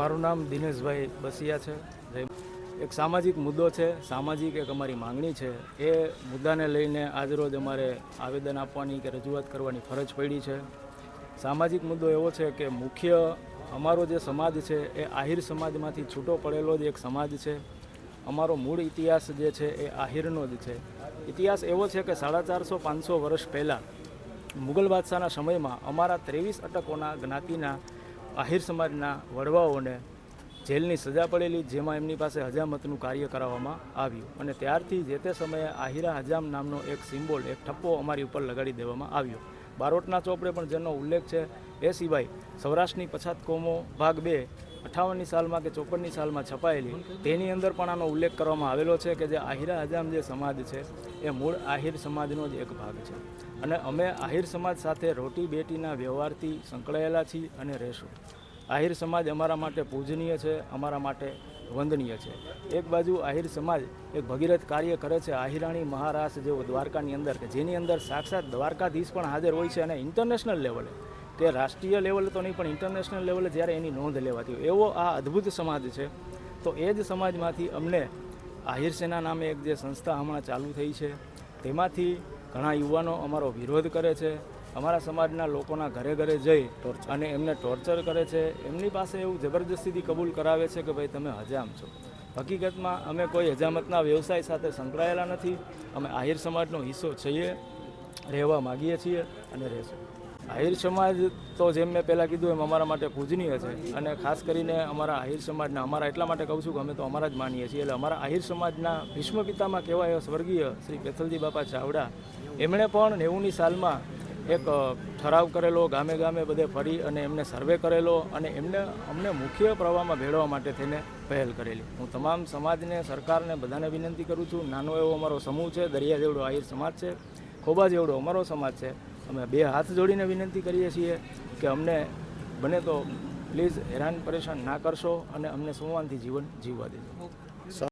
મારું નામ દિનેશભાઈ બસિયા છે. એક સામાજિક મુદ્દો છે, સામાજિક એક અમારી માંગણી છે. એ મુદ્દાને લઈને આજરોજ અમારે આવેદન આપવાની કે રજૂઆત કરવાની ફરજ પડી છે. સામાજિક મુદ્દો એવો છે કે મુખ્ય અમારો જે સમાજ છે, એ આહિર સમાજમાંથી છૂટો પડેલો જ એક સમાજ છે. અમારો મૂળ ઇતિહાસ જે છે, એ આહિરનો જ છે. ઇતિહાસ એવો છે કે સાડા ચારસો પાંચસો વર્ષ પહેલાં મુગલ બાદશાહના સમયમાં અમારા ત્રેવીસ અટકોના જ્ઞાતિના આહિર સમાજના વડવાઓને જેલની સજા પડેલી, જેમાં એમની પાસે હજામતનું કાર્ય કરાવવામાં આવ્યું અને ત્યારથી જે તે સમયે આહિરા હજામ નામનો એક સિમ્બોલ, એક ઠપ્પો અમારી ઉપર લગાડી દેવામાં આવ્યો. બારોટના ચોપડે પણ જેનો ઉલ્લેખ છે, એ સિવાય સૌરાષ્ટ્રની પછાત કોમો ભાગ બે, અઠાવનની સાલમાં કે ચોપનની સાલમાં છપાયેલી, તેની અંદર પણ આનો ઉલ્લેખ કરવામાં આવેલો છે કે જે આહિરા હજામ જે સમાજ છે, એ મૂળ આહિર સમાજનો જ એક ભાગ છે. અને અમે આહિર સમાજ સાથે રોટી બેટીના વ્યવહારથી સંકળાયેલા છીએ અને રહેશું. આહિર સમાજ અમારા માટે પૂજનીય છે, અમારા માટે વંદનીય છે. એક બાજુ આહિર સમાજ એક ભગીરથ કાર્ય કરે છે, આહિરાણી મહારાસ જેવો દ્વારકાની અંદર, કે જેની અંદર સાક્ષાત દ્વારકાધીશ પણ હાજર હોય છે અને ઇન્ટરનેશનલ લેવલે કે રાષ્ટ્રીય લેવલે તો નહીં, પણ ઇન્ટરનેશનલ લેવલે જ્યારે એની નોંધ લેવાતી હોય. એવો આ અદ્ભુત સમાજ છે. તો એ જ સમાજમાંથી અમને આહિર સેના નામે એક જે સંસ્થા હમણાં ચાલુ થઈ છે, તેમાંથી ઘણા યુવાનો અમારો વિરોધ કરે છે. અમારા સમાજના લોકોના ઘરે ઘરે જઈ અને એમને ટોર્ચર કરે છે. એમની પાસે એવું જબરદસ્તીથી કબૂલ કરાવે છે કે ભાઈ તમે હજામ છો. હકીકતમાં અમે કોઈ હજામતના વ્યવસાય સાથે સંકળાયેલા નથી. અમે આહિર સમાજનો હિસ્સો છીએ, રહેવા માગીએ છીએ અને રહેશું. આહિર સમાજ તો જેમ મેં પહેલાં કીધું એમ અમારા માટે પૂજનીય છે. અને ખાસ કરીને અમારા આહિર સમાજના અમારા એટલા માટે કહું છું કે અમે તો અમારા જ માનીએ છીએ. એટલે અમારા આહિર સમાજના ભીષ્મ પિતામાં કહેવાય સ્વર્ગીય શ્રી પેથલજી બાપા ચાવડા, એમણે પણ નેવુંની સાલમાં એક ઠરાવ કરેલો, ગામે ગામે બધે ફરી અને એમને સર્વે કરેલો અને એમને, અમને મુખ્ય પ્રવાહમાં ભેળવવા માટે થઈને પહેલ કરેલી. હું તમામ સમાજને, સરકારને બધાને વિનંતી કરું છું. નાનો એવો અમારો સમૂહ છે. દરિયા જેવડો આહિર સમાજ છે. ખોબા જેવડો અમારો સમાજ છે. અમે બે હાથ જોડીને વિનંતી કરીએ છીએ કે અમને બને તો પ્લીઝ હેરાન પરેશાન ના કરશો અને અમને સંવાનથી જીવન જીવવા દેજો.